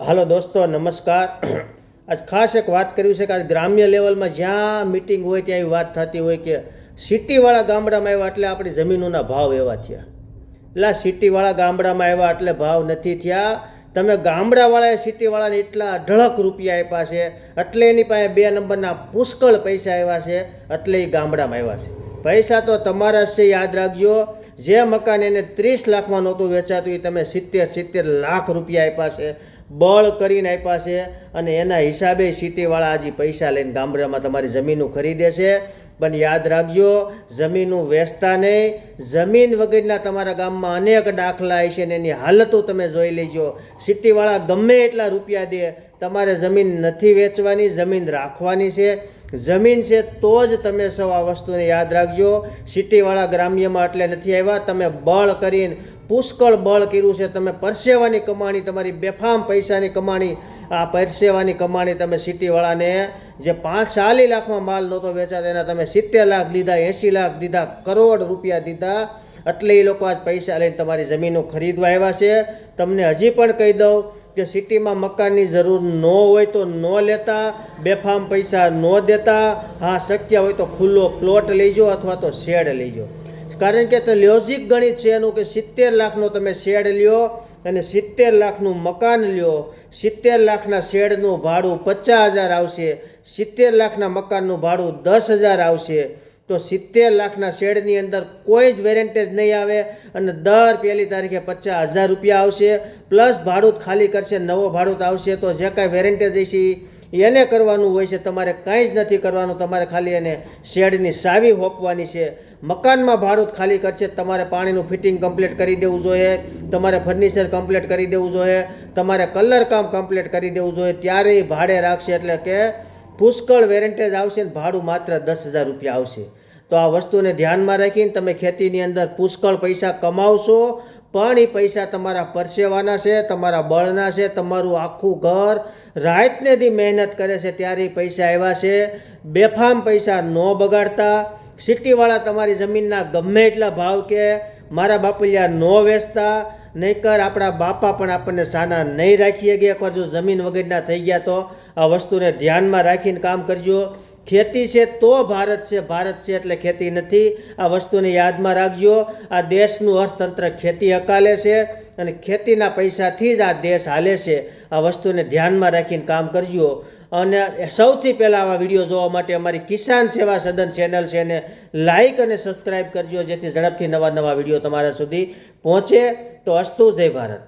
હાલો દોસ્તો, નમસ્કાર. આજ ખાસ એક વાત કરવી છે કે આજ ગ્રામ્ય લેવલમાં જ્યાં મિટિંગ હોય ત્યાં વાત થતી હોય કે સિટીવાળા ગામડામાં આવ્યા એટલે આપણી જમીનોના ભાવ એવા થયા. એટલે સિટીવાળા ગામડામાં આવ્યા એટલે ભાવ નથી થયા. તમે ગામડાવાળાએ સિટીવાળાને એટલા અઢળક રૂપિયા આપ્યા છે, એટલે એની પાસે બે નંબરના પુષ્કળ પૈસા આવ્યા છે, એટલે એ ગામડામાં આવ્યા છે. પૈસા તો તમારા છે, યાદ રાખજો. જે મકાન એને ત્રીસ લાખમાં નહોતું વેચાતું, એ તમે સિત્તેર સિત્તેર લાખ રૂપિયા આપ્યા છે. બળ કરીને આપ્યા છે અને એના હિસાબે સિટીવાળા આજે પૈસા લઈને ગામડામાં તમારી જમીનો ખરીદે છે. પણ યાદ રાખજો, જમીનું વેચતા નહીં. જમીન વગરના તમારા ગામમાં અનેક દાખલા છે ને એની હાલતો તમે જોઈ લેજો. સિટીવાળા ગમે એટલા રૂપિયા દે, તમારે જમીન નથી વેચવાની, જમીન રાખવાની છે. જમીન છે તો જ તમે સૌ આ વસ્તુને યાદ રાખજો. સિટીવાળા ગ્રામ્યમાં એટલે નથી આવ્યા. તમે બળ કરીને પુષ્કળ બળ કર્યું છે. તમે પરસેવાની કમાણી, તમારી બેફામ પૈસાની કમાણી, આ પરસેવાની કમાણી તમે સિટીવાળાને જે પાંચ ચાલીસ લાખમાં માલ નહોતો વેચાતો, એના તમે સિત્તેર લાખ દીધા એંસી લાખ દીધા, કરોડ રૂપિયા દીધા, એટલે એ લોકો આજ પૈસા લઈને તમારી જમીનો ખરીદવા આવ્યા છે. તમને હજી પણ કહી દઉં કે સિટીમાં મકાનની જરૂર ન હોય તો ન લેતા, બેફામ પૈસા ન દેતા, હા, શક્ય હોય તો ખુલ્લો પ્લોટ લઈજો અથવા તો શેડ લઈજો કારણ કે તે લોજિક ગણિત છે એનું કે સિત્તેર લાખનો તમે શેડ લ્યો અને સિત્તેર લાખનું મકાન લ્યો. સિત્તેર લાખના શેડનું ભાડું પચાસ હજાર આવશે. સિત્તેર લાખના મકાનનું ભાડું દસ હજાર આવશે. તો સિત્તેર લાખના શેડની અંદર કોઈ જ વેરેન્ટેજ નહીં આવે અને દર પહેલી તારીખે પચાસ હજાર રૂપિયા આવશે. પ્લસ ભાડું ખાલી કરશે, નવો ભાડું આવશે, તો જે કાંઈ વેરેન્ટેજ હશે એને કરવાનું હોય છે, તમારે કાંઈ જ નથી કરવાનું, તમારે ખાલી એને શેડની સાવી હોપવાની છે. મકાનમાં ભાડું ખાલી કરશે, તમારે પાણીનું ફિટિંગ કમ્પ્લીટ કરી દેવું જોઈએ, તમારે ફર્નિચર કમ્પ્લીટ કરી દેવું જોઈએ, તમારે કલર કામ કમ્પ્લીટ કરી દેવું જોઈએ ત્યારે ભાડે રાખશે એટલે કે પુષ્કળ વેરેન્ટેજ આવશે ને ભાડું માત્ર દસ હજાર રૂપિયા આવશે. તો આ વસ્તુને ધ્યાનમાં રાખીને તમે ખેતીની અંદર પુષ્કળ પૈસા કમાવશો પણ એ પૈસા તમારા પરસેવાના છે, તમારા બળના છે, તમારું આખું ઘર રાતને દી મહેનત કરે છે, ત્યારે એ પૈસા આવ્યા છે. બેફામ પૈસા ન બગાડતા. સિટીવાળા તમારી જમીનના ગમે એટલા ભાવ કે મારા બાપલિયા ન વેચતા. નહીંકર આપણા બાપા પણ આપણને સાના નહીં રાખીએ ગયા એકવાર જો જમીન વગરના થઈ ગયા તો આ વસ્તુને ધ્યાનમાં રાખીને કામ કરજો. ખેતી છે તો ભારત છે ભારત છે એટલે ખેતી નથી. આ વસ્તુને યાદમાં રાખજો. આ દેશનું અર્થતંત્ર ખેતી હકાલે છે અને ખેતીના પૈસાથી જ આ દેશ હાલે છે. આ વસ્તુને ધ્યાનમાં રાખીને કામ કરજો. અને સૌથી પહેલાં આવા વીડિયો જોવા માટે અમારી કિસાન સેવા સદન ચેનલ છે એને લાઇક અને સબસ્ક્રાઈબ કરજો, જેથી ઝડપથી નવા નવા વીડિયો તમારા સુધી પહોંચે. તો અસ્તુ, જય ભારત.